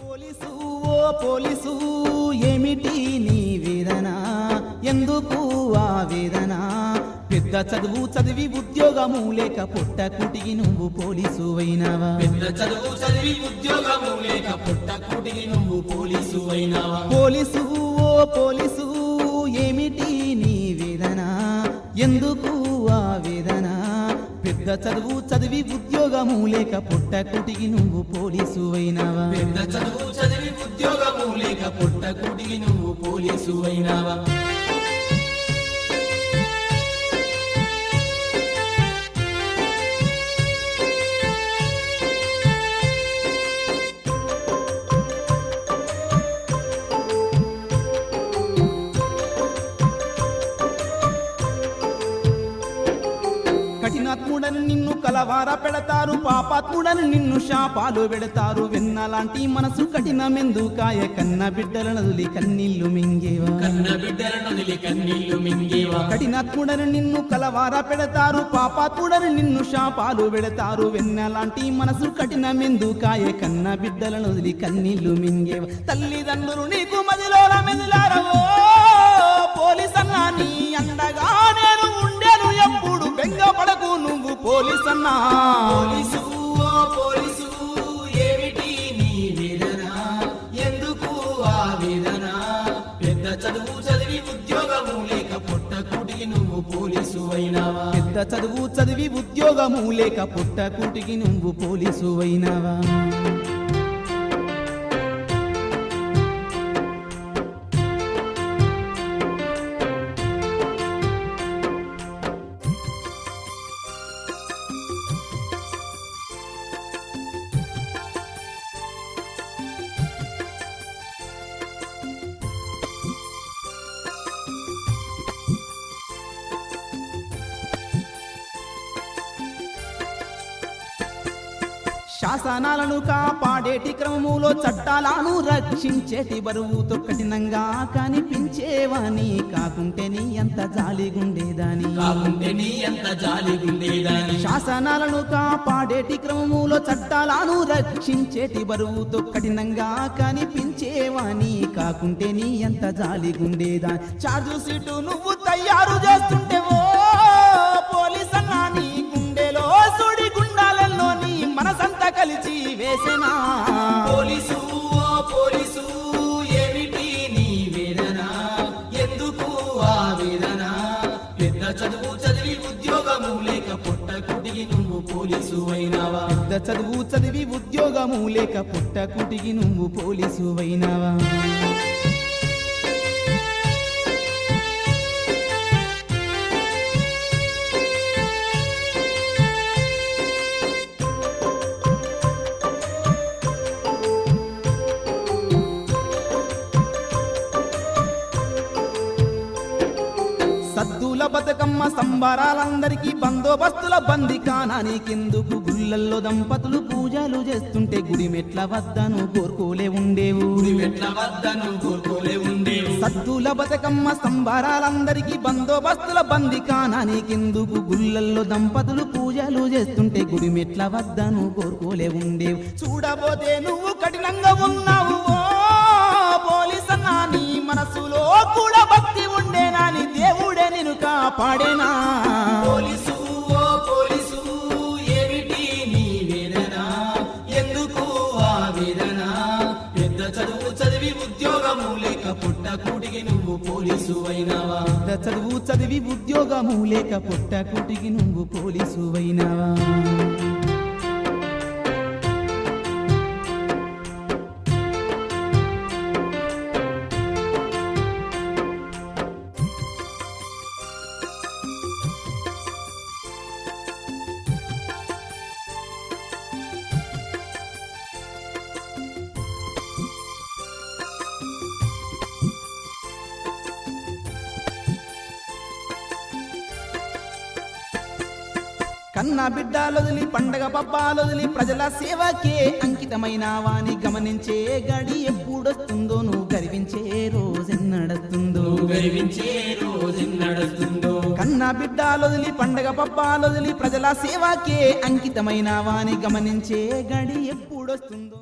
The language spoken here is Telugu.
పోలీసు ఓ పోలీసు ఏమిటి నీ వేదన? ఎందుకు ఆ వేదన? పెద్ద చదువు చదివి ఉద్యోగము లేక పుట్ట కుటికి నువ్వు పోలీసు అయినావా? పెద్ద చదువు చదివి ఉద్యోగము లేక పుట్ట కూటికి నువ్వు పోలీసు అయినావా? పోలీసు ఓ పోలీసు పెద్ద చదువు చదివి ఉద్యోగము లేక పుట్ట కుటికి నువ్వు పోలీసు అయినావా పెద్ద చదువు చదివి ఉద్యోగము లేక పుట్ట కుటికి నువ్వు పోలీసు అయినావా కఠినాత్ముడని నిన్ను కలవార పెడతారు. పాపాత్ముడని నిన్ను శాపాలు పెడతారు. వెన్నలాంటి మనసు కఠినమెందు కాయ కన్న బిడ్డల నదులి కన్నీళ్ళు మింగేవా? కన్న బిడ్డల నదిలి కన్నీళ్ళు మింగేవా? కఠినాత్ముడని నిన్ను కలవార పెడతారు. పాపాత్ముడని నిన్ను శాపాలు పెడతారు. వెన్నలాంటి మనసు కఠినమెందు కాయ కన్న బిడ్డల నదులి కన్నీళ్ళు మింగేవ? తల్లిదండ్రులు నీకు మదిలోన మెదిలారవో. పోలీసన్నా నీ అండగా నేను ఉండేను ఎప్పుడు? బెంగపడకు నువ్వు పోలీసన్నా. పోలీసు ఓ పోలీసు ఏమిటి నీ వేదన? ఎందుకు ఆ వేదన? పెద్ద చదువు చదివి ఉద్యోగము లేక పుట్ట కూటికి నువ్వు పోలీసు అయినావా? పెద్ద చదువు చదివి ఉద్యోగము లేక పుట్ట కూటికి నువ్వు పోలీసు అయినావా? శాసనాలను కాపాడేటి క్రమములో చట్టాలను రక్షించేటి బరువుతో కఠినంగా కనిపించేవాని కాకుంటే నీ ఎంత జాలిగుండేదాని కాకుంటే నీ ఎంత జాలి గుండేదాని. శాసనాలను కాపాడేటి క్రమములో చట్టాలను రక్షించేటి బరువుతో కఠినంగా కనిపించేవాని కాకుంటే నీ ఎంత జాలిగుండేదా చార్జు సీటు నువ్వు తయారు చేస్తుంటేవో నువ్వు పోలీసు అయినావా పెద్ద చదువు చదివి ఉద్యోగము లేక పుట్ట కుటికి నువ్వు పోలీసు సద్దుల బతుకమ్మ సంబరాలందరికీ బందోబస్తుల బంది కానానికెందుకు గుళ్ళల్లో దంపతులు పూజలు చేస్తుంటే గుడి మెట్ల వద్దను కోరుకోలే ఉండేవు. సద్దుల బతుకమ్మ సంబరాలందరికీ బందోబస్తుల బంది కానానికెందుకు గుళ్ళల్లో దంపతులు పూజలు చేస్తుంటే గుడి మెట్ల వద్దను కోరుకోలే ఉండేవు. చూడబోతే నువ్వు కఠినంగా ఉన్నావు కాపాడేనా పోలీసు ఓ పోలీసు ఏమిటి నీ వేదన? ఎందుకు ఆ వేదన? పెద్ద చదువు చదివి ఉద్యోగము లేక పుట్ట కూటికి నువ్వు పోలీసు అయినావా? పెద్ద చదువు చదివి ఉద్యోగము లేక నువ్వు పోలీసు అయినావా? కన్న బిడ్డలొదిలి పండగ పబ్బాలొదిలి ప్రజల సేవకే అంకితమైన వాని గమనించే గడి ఎప్పుడొస్తుందో నువ్వు గర్వించే రోజెన్నడతుందో నువ్వు గర్వించే రోజు నడుస్తుందో కన్న బిడ్డలొదిలి పండగ పబ్బాలొదిలి ప్రజల సేవకే అంకితమైన వాని గమనించే గడి ఎప్పుడొస్తుందో